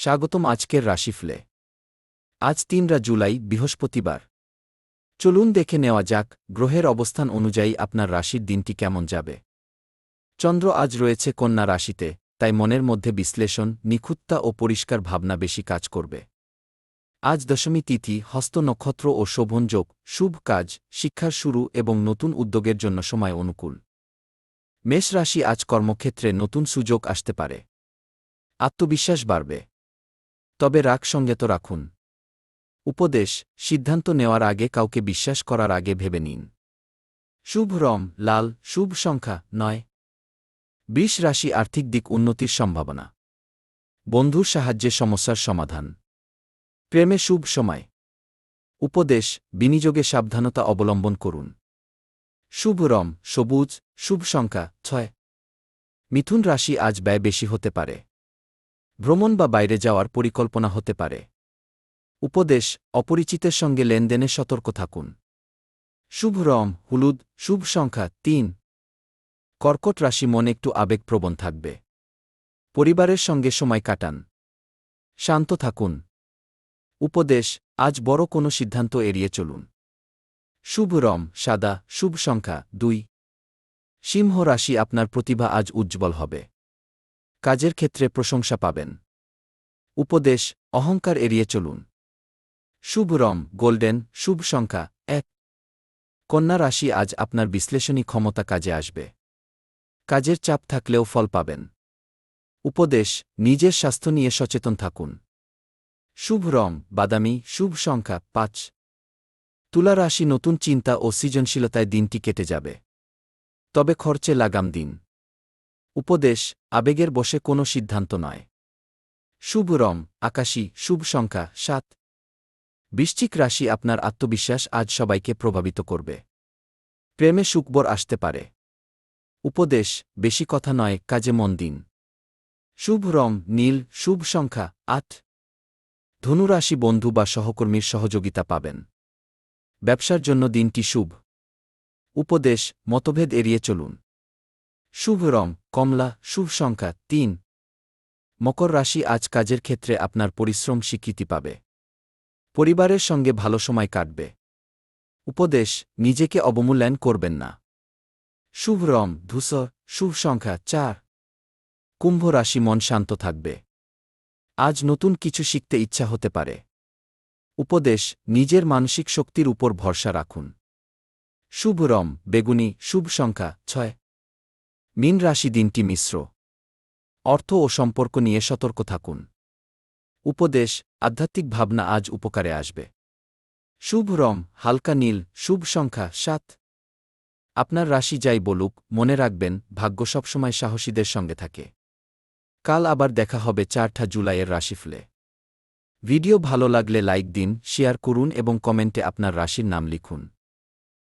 স্বাগতম আজকের রাশিফলে। আজ তিনরা জুলাই, বৃহস্পতিবার। চলুন দেখে নেওয়া যাক, গ্রহের অবস্থান অনুযায়ী আপনার রাশির দিনটি কেমন যাবে। চন্দ্র আজ রয়েছে কন্যা রাশিতে, তাই মনের মধ্যে বিশ্লেষণ, নিখুঁততা ও পরিষ্কার ভাবনা বেশি কাজ করবে। আজ দশমী তিথি, হস্ত নক্ষত্র ও শোভনযোগ শুভ কাজ, শিক্ষার শুরু এবং নতুন উদ্যোগের জন্য সময় অনুকূল। মেষ রাশি আজ কর্মক্ষেত্রে নতুন সুযোগ আসতে পারে। আত্মবিশ্বাস বাড়বে। তবে রাগ সঙ্গেত রাখুন। উপদেশ, সিদ্ধান্ত নেওয়ার আগে কাউকে বিশ্বাস করার আগে ভেবে নিন। শুভ রম লাল, শুভ সংখ্যা, নয়। বিশ রাশি আর্থিক দিক উন্নতির সম্ভাবনা। বন্ধুর সাহায্যে সমস্যার সমাধান। প্রেমে শুভ সময়। উপদেশ, বিনিয়োগে সাবধানতা অবলম্বন করুন। শুভ রম সবুজ, শুভ সংখ্যা, ছয়। মিথুন রাশি আজ ব্যয় বেশি হতে পারে। ভ্রমণ বা বাইরে যাওয়ার পরিকল্পনা হতে পারে। উপদেশ, অপরিচিতের সঙ্গে লেনদেনে সতর্ক থাকুন। শুভ রম হলুদ, শুভ সংখ্যা, তিন। কর্কট রাশি মন একটু আবেগপ্রবণ থাকবে। পরিবারের সঙ্গে সময় কাটান। শান্ত থাকুন। উপদেশ, আজ বড় কোনো সিদ্ধান্ত এড়িয়ে চলুন। শুভ রম সাদা, শুভ সংখ্যা, দুই। সিংহ রাশি আপনার প্রতিভা আজ উজ্জ্বল হবে। কাজের ক্ষেত্রে প্রশংসা পাবেন। উপদেশ, অহংকার এড়িয়ে চলুন। শুভ রম গোল্ডেন, শুভ সংখ্যা, এক। কন্যা রাশি আজ আপনার বিশ্লেষণী ক্ষমতা কাজে আসবে। কাজের চাপ থাকলেও ফল পাবেন। উপদেশ, নিজের স্বাস্থ্য নিয়ে সচেতন থাকুন। শুভ রং, বাদামি, শুভ সংখ্যা, পাঁচ। তুলা রাশি নতুন চিন্তা ও সৃজনশীলতায় দিনটি কেটে যাবে। তবে খরচে লাগাম দিন। উপদেশ, আবেগের বসে কোনো সিদ্ধান্ত নয়। শুভ রং, আকাশী, শুভ সংখ্যা, সাত। বৃশ্চিক রাশি আপনার আত্মবিশ্বাস আজ সবাইকে প্রভাবিত করবে। প্রেমে সুকবর আসতে পারে। উপদেশ, বেশি কথা নয়, কাজে মন দিন। শুভ রং, নীল, শুভ সংখ্যা, আট। ধনুরাশি বন্ধু বা সহকর্মীর সহযোগিতা পাবেন। ব্যবসার জন্য দিনটি শুভ। উপদেশ, মতভেদ এড়িয়ে চলুন। শুভ রং কমলা, শুভ সংখ্যা তিন। মকর রাশি আজ কাজের ক্ষেত্রে আপনার পরিশ্রম স্বীকৃতি পাবে। পরিবারের সঙ্গে ভালো সময় কাটবে। উপদেশ, নিজেকে অবমূল্যায়ন করবেন না। শুভ রং ধূসর, শুভ সংখ্যা চার। কুম্ভ রাশি মন শান্ত থাকবে। আজ নতুন কিছু শিখতে ইচ্ছা হতে পারে। উপদেশ, নিজের মানসিক শক্তির উপর ভরসা রাখুন। শুভ রম, বেগুনি, শুভ সংখ্যা ছয়। মিন রাশি দিনটি মিশ্র। অর্থ ও সম্পর্ক নিয়ে সতর্ক থাকুন। উপদেশ, আধ্যাত্মিক ভাবনা আজ উপকারে আসবে। শুভ রং, হালকা নীল, শুভ সংখ্যা সাত। আপনার রাশি যাই বলুক, মনে রাখবেন, ভাগ্য সবসময় সাহসীদের সঙ্গে থাকে। কাল আবার দেখা হবে চারটা জুলাইয়ের রাশিফলে। ভিডিও ভালো লাগলে লাইক দিন, শেয়ার করুন এবং কমেন্টে আপনার রাশির নাম লিখুন।